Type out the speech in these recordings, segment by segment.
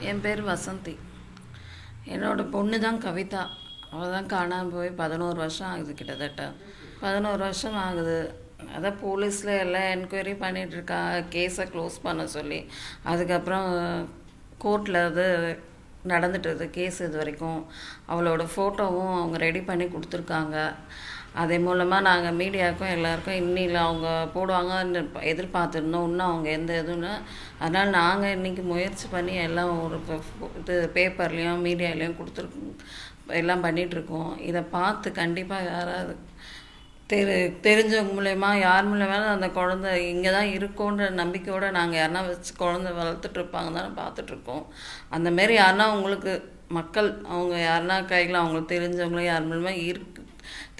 என் பேர் வசந்தி. என்னோடய பொண்ணு தான் கவிதா. அவள் தான் காணாமல் போய் பதினோரு வருஷம் ஆகுது கிட்டத்தட்ட. பதினோரு வருஷம் ஆகுது. அதான் போலீஸில் எல்லாம் என்கொயரி பண்ணிகிட்ருக்கா கேஸை க்ளோஸ் பண்ண சொல்லி. அதுக்கப்புறம் கோர்ட்டில் அது நடந்துட்டுது கேஸ் இது வரைக்கும். அவளோட ஃபோட்டோவும் அவங்க ரெடி பண்ணி கொடுத்துருக்காங்க. அதே மூலமாக நாங்கள் மீடியாவுக்கும் எல்லாருக்கும் இன்னில அவங்க போடுவாங்கன்னு எதிர்பார்த்துருந்தோம். இன்னும் அவங்க எந்த இதுன்னு. அதனால் நாங்கள் இன்றைக்கி முயற்சி பண்ணி எல்லாம் ஒரு இது பேப்பர்லேயும் மீடியாலேயும் கொடுத்துருக்கோம் எல்லாம் பண்ணிகிட்ருக்கோம் இதை பார்த்து கண்டிப்பாக யாராவது தெரி தெரிஞ்சவங்க மூலயமா யார் மூலயமா அந்த குழந்தை இங்கே தான் இருக்கோன்ற நம்பிக்கையோடு நாங்கள் யாருனா வச்சு குழந்தை வளர்த்துட்டு இருப்பாங்க தானே பார்த்துட்ருக்கோம் அந்தமாரி யாருனா உங்களுக்கு மக்கள் அவங்க யாருனா கையில் அவங்களுக்கு தெரிஞ்சவங்களும் யார் மூலயமா இருக்கு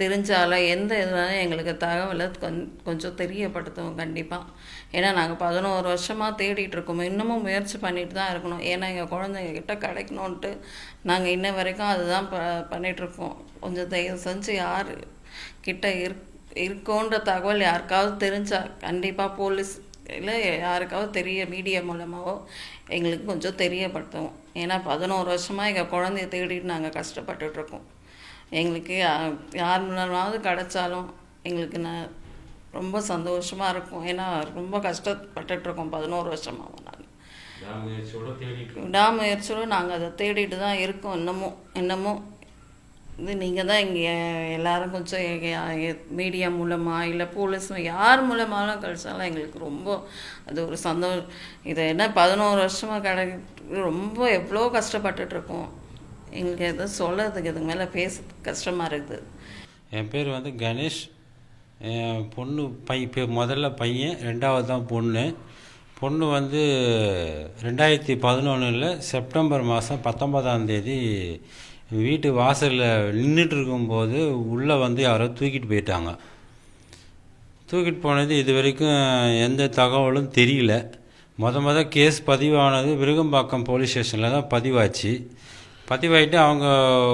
தெரிஞ்சால எந்த இதுனாலும் எங்களுக்கு தகவலை கொஞ் கொஞ்சம் தெரியப்படுத்துவோம் கண்டிப்பாக ஏன்னா நாங்கள் பதினோரு வருஷமாக தேடிட்டு இருக்கோம் இன்னமும் முயற்சி பண்ணிட்டு தான் இருக்கணும். ஏன்னா எங்கள் குழந்தைங்க கிட்ட கிடைக்கணுன்ட்டு நாங்கள் இன்ன வரைக்கும் அதுதான் ப பண்ணிகிட்ருக்கோம் கொஞ்சம் தயவு செஞ்சு யார் கிட்ட இருக் இருக்கோன்ற தகவல் யாருக்காவது தெரிஞ்சா கண்டிப்பாக போலீஸ் இல்லை யாருக்காவது தெரிய மீடியா மூலமாகவோ எங்களுக்கு கொஞ்சம் தெரியப்படுத்துவோம். ஏன்னா பதினோரு வருஷமாக எங்கள் குழந்தைய தேடிட்டு நாங்கள் கஷ்டப்பட்டுட்ருக்கோம் எங்களுக்கு யார் மூலமாவது கிடைச்சாலும் எங்களுக்கு நான் ரொம்ப சந்தோஷமாக இருக்கும். ஏன்னா ரொம்ப கஷ்டப்பட்டுட்ருக்கோம். பதினோரு வருஷமாக நாங்கள். விடாமுயற்சியோடு நாங்கள் அதை தேடிட்டு தான் இருக்கோம் இன்னமும். இன்னமும் இது நீங்கள் தான் இங்கே எல்லாரும் கொஞ்சம் மீடியா மூலமாக இல்லை போலீஸ் யார் மூலமாலும் கழிச்சாலும் எங்களுக்கு ரொம்ப அது ஒரு சந்தோஷம் இதை என்ன பதினோரு வருஷமாக கிடை ரொம்ப எவ்வளோ கஷ்டப்பட்டுட்ருக்கோம். இங்கே எதுவும் சொல்கிறதுக்கு இதுக்கு மேலே பேச கஷ்டமாக இருக்குது. என் பேர் வந்து கணேஷ். என் பொண்ணு பை இப்போ முதல்ல பையன் ரெண்டாவது தான் பொண்ணு. பொண்ணு வந்து ரெண்டாயிரத்தி பதினொன்றில் செப்டம்பர் மாதம் பத்தொன்பதாம் தேதி வீட்டு வாசலில் நின்றுட்டு இருக்கும்போது உள்ளே வந்து யாரோ தூக்கிட்டு போயிட்டாங்க. தூக்கிட்டு போனது இது வரைக்கும் எந்த தகவலும் தெரியல. மொத மொதல் கேஸ் பதிவானது விருகம்பாக்கம் போலீஸ் ஸ்டேஷனில் தான் பதிவாச்சு. பதிவாகிட்டு அவங்க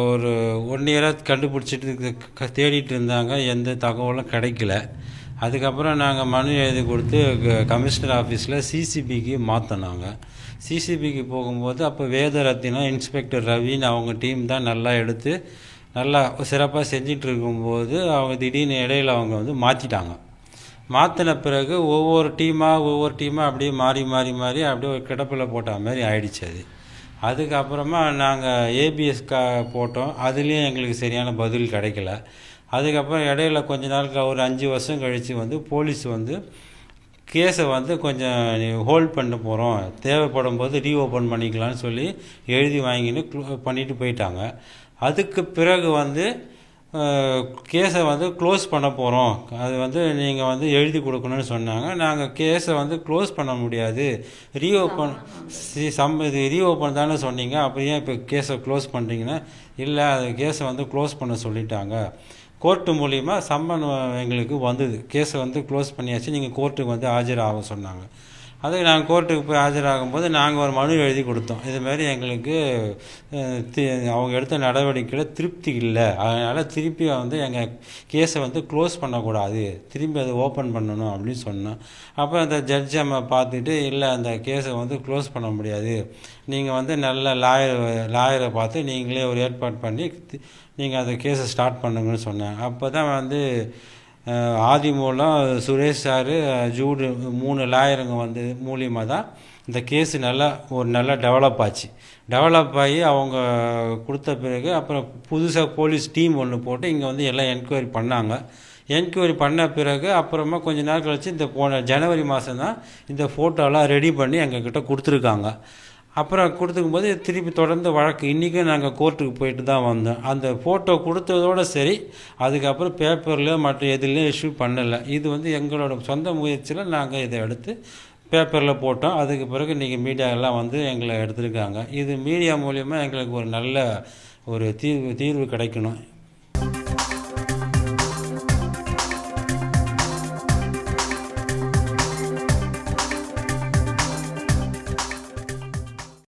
ஒரு ஒன் இயராக கண்டுபிடிச்சிட்டு க- தேடிட்டு இருந்தாங்க. எந்த தகவலும் கிடைக்கல. அதுக்கப்புறம் நாங்கள் மனு எழுதி கொடுத்து க- கமிஷனர் ஆஃபீஸில் சிசிபிக்கு மாற்றினாங்க சிசிபிக்கு போகும்போது அப்போ வேதரத்தினம் இன்ஸ்பெக்டர் ரவின்னு அவங்க டீம் தான் நல்லா எடுத்து நல்லா சிறப்பாக செஞ்சிட்டு இருக்கும்போது அவங்க திடீர்னு இடையில் அவங்க வந்து மாற்றிட்டாங்க மாற்றின பிறகு ஒவ்வொரு டீமாக ஒவ்வொரு டீமாக அப்படியே மாறி மாறி மாறி அப்படியே ஒரு கிடப்பில் போட்ட மாதிரி ஆயிடுச்சு அது. அதுக்கப்புறமா நாங்கள் ஏபிஎஸ் கா போட்டோம். அதுலேயும் எங்களுக்கு சரியான பதில் கிடைக்கல. அதுக்கப்புறம் இடையில கொஞ்ச நாளுக்கு ஒரு அஞ்சு வருஷம் கழித்து வந்து போலீஸ் வந்து கேஸை வந்து கொஞ்சம் ஹோல்ட் பண்ண போகிறோம் தேவைப்படும் போது ரீஓப்பன் பண்ணிக்கலாம்னு சொல்லி எழுதி வாங்கின்னு க்ளோ- பண்ணிட்டு போயிட்டாங்க. அதுக்கு பிறகு வந்து கேஸை வந்து க்ளோஸ் பண்ண போகிறோம் அது வந்து நீங்கள் வந்து எழுதி கொடுக்கணும்னு சொன்னாங்க. நாங்கள் கேஸை வந்து க்ளோஸ் பண்ண முடியாது. ரீஓப்பன் சி சம் இது ரீஓப்பன் தானே சொன்னீங்க. அப்போ ஏன் இப்போ கேஸை க்ளோஸ் பண்ணுறீங்கன்னா இல்லை அது கேஸை வந்து க்ளோஸ் பண்ண சொல்லிட்டாங்க. கோர்ட்டு மூலிமா சம்மன் எங்களுக்கு வந்தது. கேஸை வந்து க்ளோஸ் பண்ணியாச்சு. நீங்கள் கோர்ட்டுக்கு வந்து ஆஜராக சொன்னாங்க. அதுக்கு நாங்கள் கோர்ட்டுக்கு போய் ஆஜராகும்போது நாங்கள் ஒரு மனு எழுதி கொடுத்தோம். இதுமாரி எங்களுக்கு தி- அவங்க எடுத்த நடவடிக்கையில் திருப்தி இல்லை. அதனால் திருப்பி வந்து எங்கள் கேஸை வந்து க்ளோஸ் பண்ணக்கூடாது. திரும்பி அதை ஓப்பன் பண்ணணும் அப்படின்னு சொன்னோம். அப்போ அந்த ஜட்ஜ் அம்மா பார்த்துட்டு இல்லை அந்த கேஸை வந்து க்ளோஸ் பண்ண முடியாது. நீங்கள் வந்து நல்ல லாயர் லாயரை பார்த்து நீங்களே ஒரு ஏற்பாடு பண்ணி நீங்கள் அந்த கேஸை ஸ்டார்ட் பண்ணுங்கன்னு சொன்னாங்க அப்போ தான் வந்து ஆதி மூலம் சுரேஷ் சார் ஜூடு மூணு லாயருங்க வந்து மூலியமாக தான் இந்த கேஸு நல்லா ஒரு நல்லா டெவலப் ஆச்சு. டெவலப் ஆகி அவங்க கொடுத்த பிறகு அப்புறம் புதுசாக போலீஸ் டீம் ஒன்று போட்டு இங்கே வந்து எல்லாம் என்கொயரி பண்ணாங்க. என்கொயரி பண்ண பிறகு அப்புறமா கொஞ்ச நாள் கழிச்சு இந்த போன ஜனவரி மாதம் தான் இந்த ஃபோட்டோலாம் ரெடி பண்ணி எங்கக்கிட்ட கொடுத்துருக்காங்க. அப்புறம் கொடுத்துக்கும்போது திருப்பி தொடர்ந்து வழக்கு. இன்றைக்கும் நாங்கள் கோர்ட்டுக்கு போயிட்டு தான் வந்தோம். அந்த ஃபோட்டோ கொடுத்ததோடு சரி அதுக்கப்புறம் பேப்பரில் மற்ற எதுலேயும் இஷ்யூ பண்ணலை. இது வந்து எங்களோட சொந்த முயற்சியில் நாங்கள் இதை எடுத்து பேப்பரில் போட்டோம். அதுக்கு பிறகு இன்றைக்கி மீடியாவெல்லாம் வந்து எங்களை எடுத்திருக்காங்க. இது மீடியா மூலிமா எங்களுக்கு ஒரு நல்ல ஒரு தீர்வு தீர்வு கிடைக்கணும்.